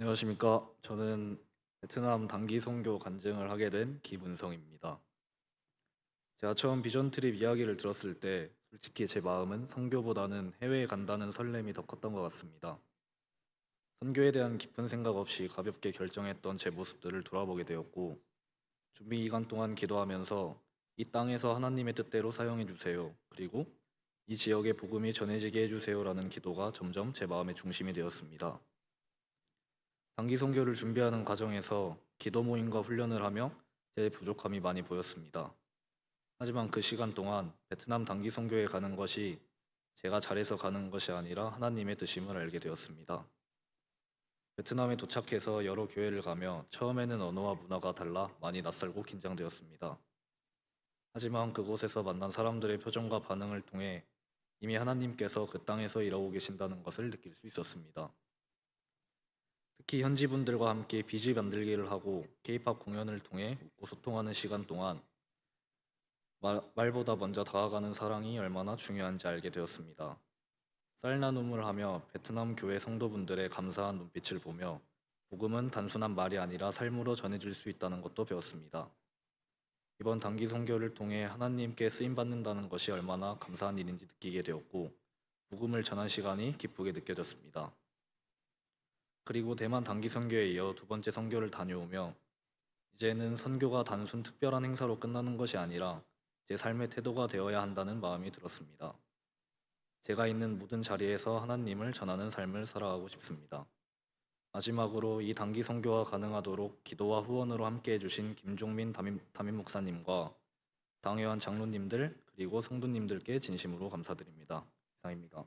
안녕하십니까. 저는 베트남 단기 선교 간증을 하게 된 김은성입니다. 제가 처음 비전 트립 이야기를 들었을 때 솔직히 제 마음은 선교보다는 해외에 간다는 설렘이 더 컸던 것 같습니다. 선교에 대한 깊은 생각 없이 가볍게 결정했던 제 모습들을 돌아보게 되었고 준비 기간 동안 기도하면서 이 땅에서 하나님의 뜻대로 사용해 주세요. 그리고 이 지역의 복음이 전해지게 해 주세요라는 기도가 점점 제 마음의 중심이 되었습니다. 단기 선교를 준비하는 과정에서 기도 모임과 훈련을 하며 제 부족함이 많이 보였습니다. 하지만 그 시간 동안 베트남 단기 선교에 가는 것이 제가 잘해서 가는 것이 아니라 하나님의 뜻임을 알게 되었습니다. 베트남에 도착해서 여러 교회를 가며 처음에는 언어와 문화가 달라 많이 낯설고 긴장되었습니다. 하지만 그곳에서 만난 사람들의 표정과 반응을 통해 이미 하나님께서 그 땅에서 일하고 계신다는 것을 느낄 수 있었습니다. 특히 현지 분들과 함께 비즈 만들기를 하고 K-팝 공연을 통해 웃고 소통하는 시간 동안 말, 말보다 먼저 다가가는 사랑이 얼마나 중요한지 알게 되었습니다. 쌀 나눔을 하며 베트남 교회 성도분들의 감사한 눈빛을 보며 복음은 단순한 말이 아니라 삶으로 전해질 수 있다는 것도 배웠습니다. 이번 단기 선교를 통해 하나님께 쓰임 받는다는 것이 얼마나 감사한 일인지 느끼게 되었고 복음을 전한 시간이 기쁘게 느껴졌습니다. 그리고 대만 단기 선교에 이어 두 번째 선교를 다녀오며 이제는 선교가 단순 특별한 행사로 끝나는 것이 아니라 제 삶의 태도가 되어야 한다는 마음이 들었습니다. 제가 있는 모든 자리에서 하나님을 전하는 삶을 살아가고 싶습니다. 마지막으로 이 단기 선교가 가능하도록 기도와 후원으로 함께 해주신 김종민 담임, 담임 목사님과 당회원 장로님들 그리고 성도님들께 진심으로 감사드립니다. 이상입니다.